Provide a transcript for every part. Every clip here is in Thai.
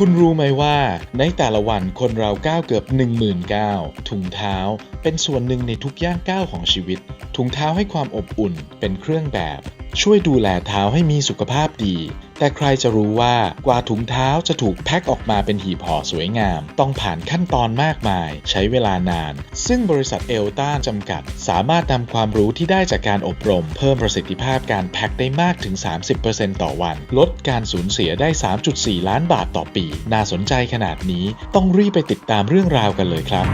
คุณรู้ไหมว่าในแต่ละวันคนเราก้าวเกือบ10,000ก้าวถุงเท้าเป็นส่วนหนึ่งในทุกย่างก้าวของชีวิต ถุงเท้าให้ความอบอุ่นเป็นเครื่องแบบ ช่วยดูแลเท้าให้มีสุขภาพดี แต่ใครจะรู้ว่ากว่าถุงเท้าจะถูกแพ็คออกมาเป็นหีบห่อสวยงาม ต้องผ่านขั้นตอนมากมาย ใช้เวลานาน ซึ่งบริษัทเอลต้าจำกัด สามารถนำความรู้ที่ได้จากการอบรม เพิ่มประสิทธิภาพการแพ็คได้มากถึง 30%ต่อวัน ลดการสูญเสียได้ 3.4 ล้านบาทต่อปี น่าสนใจขนาดนี้ต้องรีบไปติดตามเรื่องราวกันเลยครับ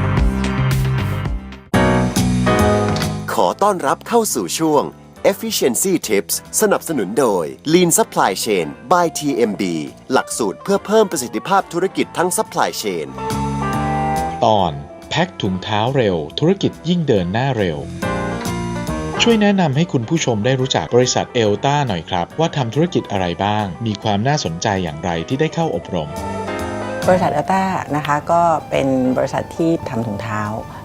ขอต้อนรับเข้าสู่ช่วง Efficiency Tips สนับสนุนโดย Lean Supply Chain by TMB หลักสูตรเพื่อเพิ่มประสิทธิภาพธุรกิจทั้ง Supply Chain ตอนแพ็คถุงเท้าเร็ว ธุรกิจยิ่งเดินหน้าเร็ว ช่วยแนะนำให้คุณผู้ชมได้รู้จักบริษัทเอลต้าหน่อยครับ ว่าทำธุรกิจอะไรบ้าง มีความน่าสนใจอย่างไรที่ได้เข้าอบรม บริษัทอัลต้านะคะก็เป็นบริษัทที่ทำถุงเท้า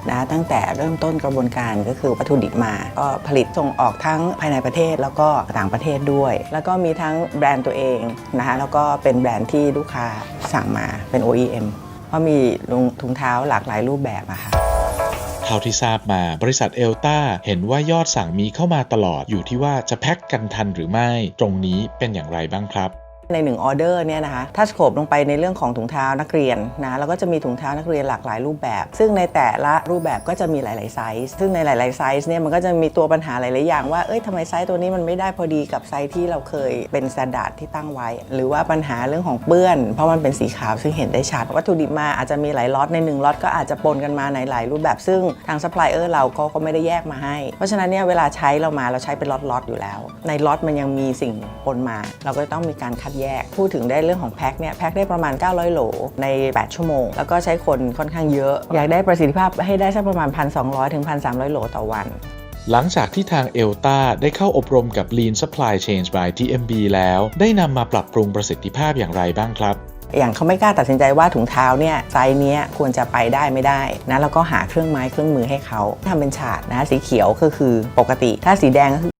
นะตั้งแต่เริ่มต้นกระบวนการก็คือวัตถุดิบมา ก็ผลิตส่งออกทั้งภายในประเทศแล้วก็ต่างประเทศด้วย แล้วก็มีทั้งแบรนด์ตัวเองนะคะแล้วก็เป็นแบรนด์ที่ลูกค้าสั่งมาเป็น OEM เพราะมีถุงเท้าหลากหลายรูปแบบอะค่ะเท่าที่ทราบมาบริษัทเอลต้าเห็นว่ายอดสั่งมีเข้ามาตลอดอยู่ที่ว่าจะแพ็คกันทันหรือไม่ ตรงนี้เป็นอย่างไรบ้างครับ ใน1ออเดอร์เนี่ยนะคะถ้าสโคปลงไปในเรื่องของถุงเท้านักเรียนนะแล้วก็จะมีถุงเท้านักเรียนหลากหลายรูปแบบ ซึ่งในแต่ละรูปแบบก็จะมีหลาย ๆ ไซส์ซึ่งในหลาย ๆ ไซส์เนี่ยมันก็จะมีตัวปัญหาหลาย ๆ อย่างว่าเอ้ยทำไมไซส์ตัวนี้มันไม่ได้พอดีกับไซส์ที่เราเคยเป็นสแตนดาร์ดที่ตั้งไว้ หรือว่าปัญหาเรื่องของเปื้อน เพราะมันเป็นสีขาวซึ่งเห็นได้ชัดวัตถุดิบมาอาจจะมีหลายล็อตในหนึ่งล็อตก็อาจจะปนกันมาในหลายรูปแบบ ซึ่งทางซัพพลายเออร์เราก็ก็ไม่ได้แยกมาให้ เพราะฉะนั้นเนี่ยเวลาใช้เรามาเราใช้เป็นล็อตๆอยู่แล้ว ในล็อตมันยังมีสิ่งปนมา เราก็ต้องมีการคัดแยก พูดถึงได้เรื่องของแพ็คเนี่ยแพ็คได้ประมาณ 900 โหลใน 8 ชั่วโมง แล้วก็ใช้คนค่อนข้างเยอะ อยากได้ประสิทธิภาพให้ได้สักประมาณ 1,200 ถึง 1,300 โหลต่อวันหลังจากที่ทางเอลต้าได้เข้าอบรมกับ Lean Supply Chain by TMB แล้ว ได้นำมาปรับปรุงประสิทธิภาพอย่างไรบ้างครับอย่างเขาไม่กล้าตัดสินใจว่าถุงเท้าเนี่ยไซส์เนี้ยควรจะไปได้ไม่ได้นะแล้วก็หาเครื่องไม้เครื่องมือให้เขาทำเป็นฉาดนะสีเขียวก็คือปกติ ถ้าสีแดงก็คือ